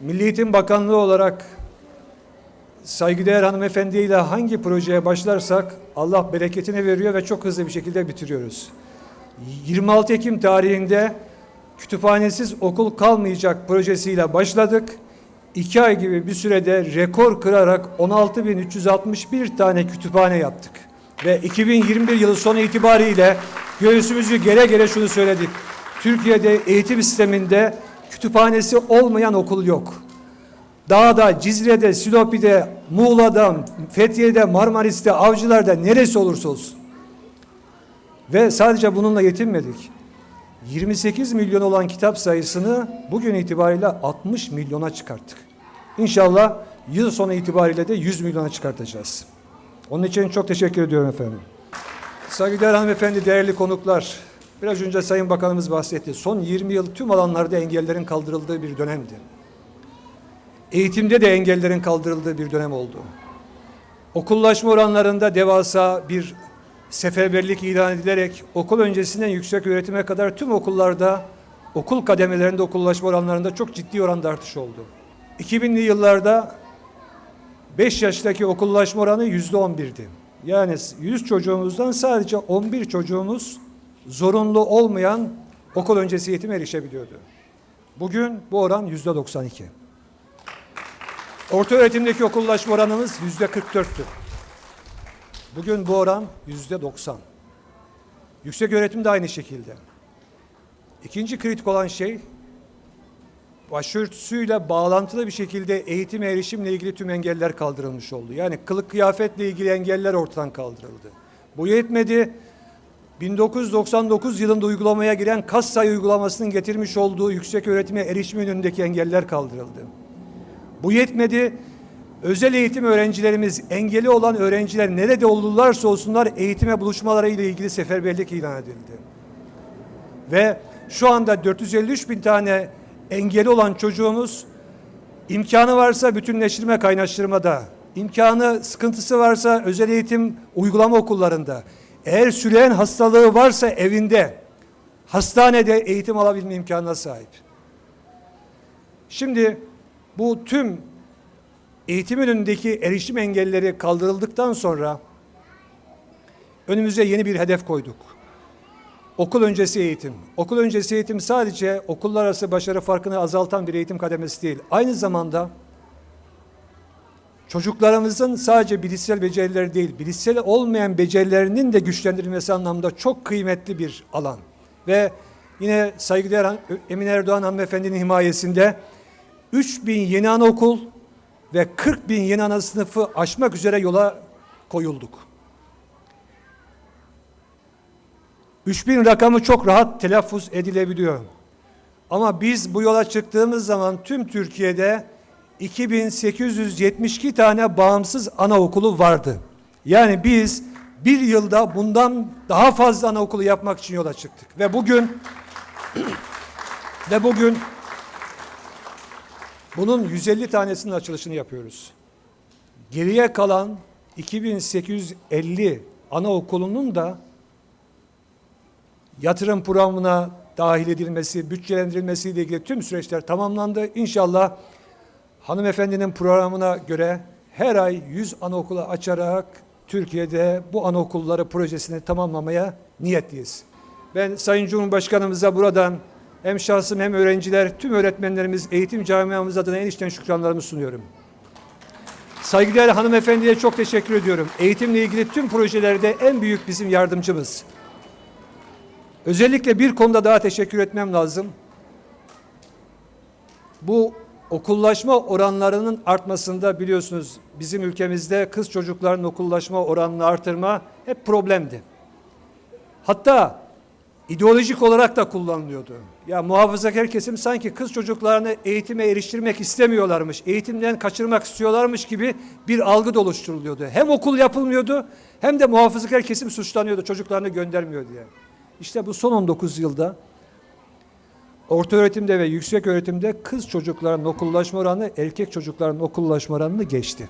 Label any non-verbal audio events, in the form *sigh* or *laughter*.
Milli Eğitim Bakanlığı olarak saygıdeğer hanımefendi ile hangi projeye başlarsak Allah bereketini veriyor ve çok hızlı bir şekilde bitiriyoruz. 26 Ekim tarihinde kütüphanesiz okul kalmayacak projesiyle başladık. İki ay gibi bir sürede rekor kırarak 16.361 tane kütüphane yaptık. Ve 2021 yılı sonu itibariyle göğsümüzü gere gere şunu söyledik. Türkiye'de eğitim sisteminde kütüphanesi olmayan okul yok. Dağda, Cizre'de, Silopi'de, Muğla'da, Fethiye'de, Marmaris'te, Avcılar'da neresi olursa olsun. Ve sadece bununla yetinmedik. 28 milyon olan kitap sayısını bugün itibariyle 60 milyona çıkarttık. İnşallah yıl sonu itibariyle de 100 milyona çıkartacağız. Onun için çok teşekkür ediyorum efendim. Saygıdeğer hanımefendi, değerli konuklar. Biraz önce Sayın Bakanımız bahsetti. Son 20 yıl tüm alanlarda engellerin kaldırıldığı bir dönemdi. Eğitimde de engellerin kaldırıldığı bir dönem oldu. Okullaşma oranlarında devasa bir seferberlik ilan edilerek okul öncesinden yüksek öğretime kadar tüm okullarda okul kademelerinde okullaşma oranlarında çok ciddi oranda artış oldu. 2000'li yıllarda 5 yaştaki okullaşma oranı yüzde 11'di. Yani 100 çocuğumuzdan sadece 11 çocuğumuz zorunlu olmayan okul öncesi eğitime erişebiliyordu. Bugün bu oran yüzde 92. Orta öğretimdeki okullaşma oranımız yüzde 44'tü. Bugün bu oran yüzde 90. Yüksek öğretim de aynı şekilde. İkinci kritik olan şey başörtüsüyle bağlantılı bir şekilde eğitim erişimle ilgili tüm engeller kaldırılmış oldu. Yani kılık kıyafetle ilgili engeller ortadan kaldırıldı. Bu yetmedi. 1999 yılında uygulamaya giren kas sayı uygulamasının getirmiş olduğu yüksek öğretime erişim önündeki engeller kaldırıldı. Bu yetmedi. Özel eğitim öğrencilerimiz, engeli olan öğrenciler nerede olurlarsa olsunlar eğitime buluşmaları ile ilgili seferberlik ilan edildi. Ve şu anda 453 bin tane engeli olan çocuğumuz imkanı varsa bütünleştirme kaynaştırmada, imkanı sıkıntısı varsa özel eğitim uygulama okullarında, eğer süreyen hastalığı varsa evinde, hastanede eğitim alabilme imkanına sahip. Şimdi bu tüm eğitim önündeki erişim engelleri kaldırıldıktan sonra önümüze yeni bir hedef koyduk. Okul öncesi eğitim. Okul öncesi eğitim sadece okullar arası başarı farkını azaltan bir eğitim kademesi değil. Aynı zamanda çocuklarımızın sadece bilişsel becerileri değil, bilişsel olmayan becerilerinin de güçlendirilmesi anlamda çok kıymetli bir alan. Ve yine saygıdeğer Emin Erdoğan hanımefendinin himayesinde 3000 yeni anaokul ve 40 bin yeni ana sınıfı aşmak üzere yola koyulduk. 3000 rakamı çok rahat telaffuz edilebiliyor. Ama biz bu yola çıktığımız zaman tüm Türkiye'de 2872 tane bağımsız anaokulu vardı. Yani biz bir yılda bundan daha fazla anaokulu yapmak için yola çıktık. Ve bugün *clears throat* ve bugün bunun 150 tanesinin açılışını yapıyoruz. Geriye kalan 2850 anaokulunun da yatırım programına dahil edilmesi, bütçelendirilmesiyle ilgili tüm süreçler tamamlandı. İnşallah hanımefendinin programına göre her ay 100 anaokulu açarak Türkiye'de bu anaokulları projesini tamamlamaya niyetliyiz. Ben Sayın Cumhurbaşkanımıza buradan hem şahsım hem öğrenciler, tüm öğretmenlerimiz, eğitim camiamız adına en içten şükranlarımı sunuyorum. Saygıdeğer hanımefendiye çok teşekkür ediyorum. Eğitimle ilgili tüm projelerde en büyük bizim yardımcımız. Özellikle bir konuda daha teşekkür etmem lazım. Bu okullaşma oranlarının artmasında biliyorsunuz bizim ülkemizde kız çocukların okullaşma oranını artırma hep problemdi. Hatta ideolojik olarak da kullanılıyordu. Ya muhafazakar kesim sanki kız çocuklarını eğitime eriştirmek istemiyorlarmış, eğitimden kaçırmak istiyorlarmış gibi bir algı da oluşturuluyordu. Hem okul yapılmıyordu hem de muhafazakar kesim suçlanıyordu çocuklarını göndermiyor diye. İşte bu son 19 yılda orta öğretimde ve yüksek öğretimde kız çocukların okullaşma oranı erkek çocukların okullaşma oranını geçti.